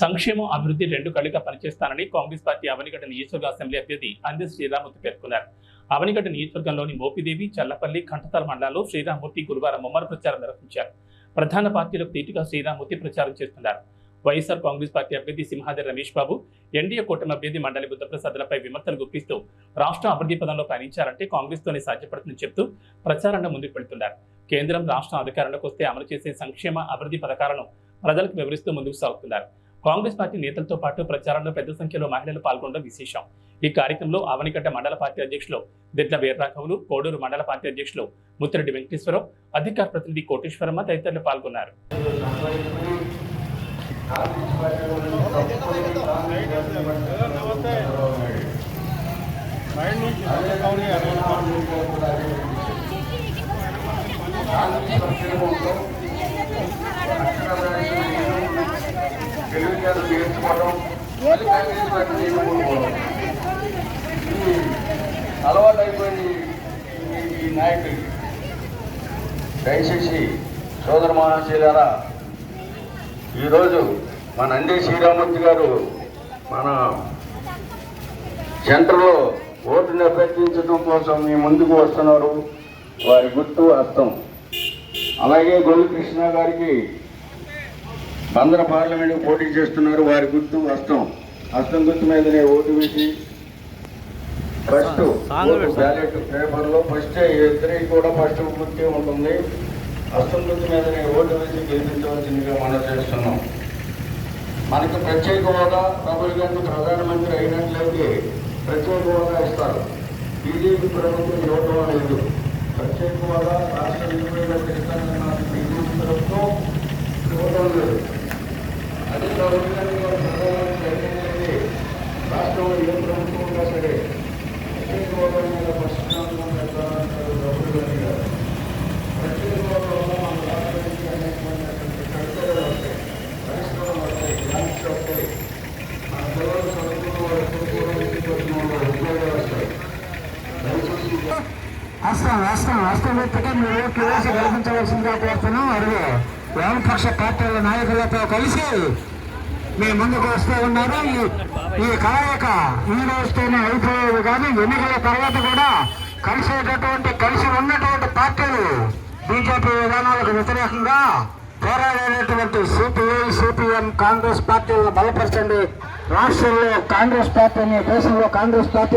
సంక్షేమం అభివృద్ధి రెండు కళ్ళుగా పనిచేస్తానని కాంగ్రెస్ పార్టీ అవనిగడ్డ నియోజకవర్గ అసెంబ్లీ అభ్యర్థి అంది శ్రీరామూర్తి పేర్కొన్నారు. అవనిగడ్డ నియోజకవర్గంలోని మోపిదేవి చల్లపల్లి కంటతల మండలాల్లో శ్రీరామూర్తి గురువారం ముమ్మర ప్రచారం నిర్వహించారు. ప్రధాన పార్టీలకు తీటుగా శ్రీరామూర్తి ప్రచారం చేస్తున్నారు. వైఎస్ఆర్ కాంగ్రెస్ పార్టీ అభ్యర్థి సింహాద్రి రమేష్ బాబు ఎన్డీఏ కూటమి అభ్యర్థి మండలి బుద్ధప్రసాద్లపై విమర్శలు గుప్పిస్తూ రాష్ట్ర అభివృద్ధి పదంలో పయనించాలంటే కాంగ్రెస్తోనే సాధ్యపడుతుందని చెప్తూ ప్రచారంలో ముందుకు పెడుతున్నారు కేంద్రం రాష్ట్రం అధికారంలోకి వస్తే అమలు చేసే సంక్షేమ అభివృద్ధి పథకాలను ప్రజలకు వివరిస్తూ ముందుకు సాగుతున్నారు. కాంగ్రెస్ పార్టీ నేతలతో పాటు ప్రచారంలో పెద్ద సంఖ్యలో మహిళలు పాల్గొనడం విశేషం. ఈ కార్యక్రమంలో అవనిగడ్డ మండల పార్టీ అధ్యక్షులు దిడ్ల వీర్రాఘవులు కోడూరు మండల పార్టీ అధ్యక్షులు ముత్తిరెడ్డి వెంకటేశ్వరరావు అధికార ప్రతినిధి కోటేశ్వరమ్మ తదితరులు పాల్గొన్నారు. తెలివితేటలు నేర్చుకోవడం అది ఈ అలవాటు అయిపోయింది ఈ- ఈ నాయకుడికి దయచేసి సోదర మహాశీలారా ఈరోజు మన అందే శ్రీరామూర్తి గారు మన సెంటర్లో ఓటుని అభ్యర్థించడం కోసం మీ ముందుకు వస్తున్నారు. వారి గుర్తు అర్థం. అలాగే గొల్లు కృష్ణ గారికి బందర పార్లమెంట్ పోటీ చేస్తున్నారు. వారి గుర్తు హస్తం హస్తం గుర్తు మీదనే ఓటు వేసి ఫస్ట్ బ్యాలెట్ పేపర్లో ఫస్ట్ ఇద్దరికి కూడా ఫస్ట్ గుర్తే ఉంటుంది. హస్తం గుర్తు మీదనే ఓటు వేసి గెలిపించవలసిందిగా మనం చేస్తున్నాం. మనకు ప్రత్యేక హోదా రాహుల్ గాంధీ ప్రధానమంత్రి అయినట్లయితే ప్రత్యేక హోదా ఇస్తారు. బీజేపీ ప్రభుత్వం ఇవ్వడం లేదు. ప్రత్యేక హోదా రాష్ట్ర విభజన బీజేపీ ప్రభుత్వం ఇవ్వడం లేదు అదే రాహుల్ గాంధీ గారు ప్రధానమంత్రి అయినట్లయితే రాష్ట్రంలో ఏ ప్రభుత్వం ఉన్నా సరే. ప్రత్యేక హోదా మీద పశ్చిమాంధ్రం పెట్టాలంటారు రాహుల్ గాంధీ గారు ప్రత్యేక హోదా వల్ల మన రాష్ట్రానికి అనేకమైనటువంటి కడతలు వస్తాయి. పరిశ్రమలు వస్తాయి. బ్యాంక్స్ వస్తాయి. మన పిల్లలు చదువుకున్న వారు చదువుకోవడం వచ్చిన వారు ఉద్యోగాలు వస్తాయి. దయచేసి రాష్ట్రం రాష్ట్రం రాష్ట్ర వ్యక్తిగా మీరు ఓట్లు కల్పించవలసిందిగా కోరుతున్నాం. అడిగే వామపక్ష పార్టీల నాయకులతో కలిసి మీ ముందుకు వస్తూ ఉన్నారు. ఈ ఈ కలయిక ఈ రోజుతోనే అయిపోయేది కానీ ఎన్నికల తర్వాత కూడా కలిసేటటువంటి కలిసి ఉన్నటువంటి పార్టీలు బీజేపీ విధానాలకు వ్యతిరేకంగా పోరాడేటటువంటి సిపిఐ సిపిఎం కాంగ్రెస్ పార్టీలను బలపరచండి. రాష్ట్రంలో కాంగ్రెస్ పార్టీని దేశంలో కాంగ్రెస్ పార్టీ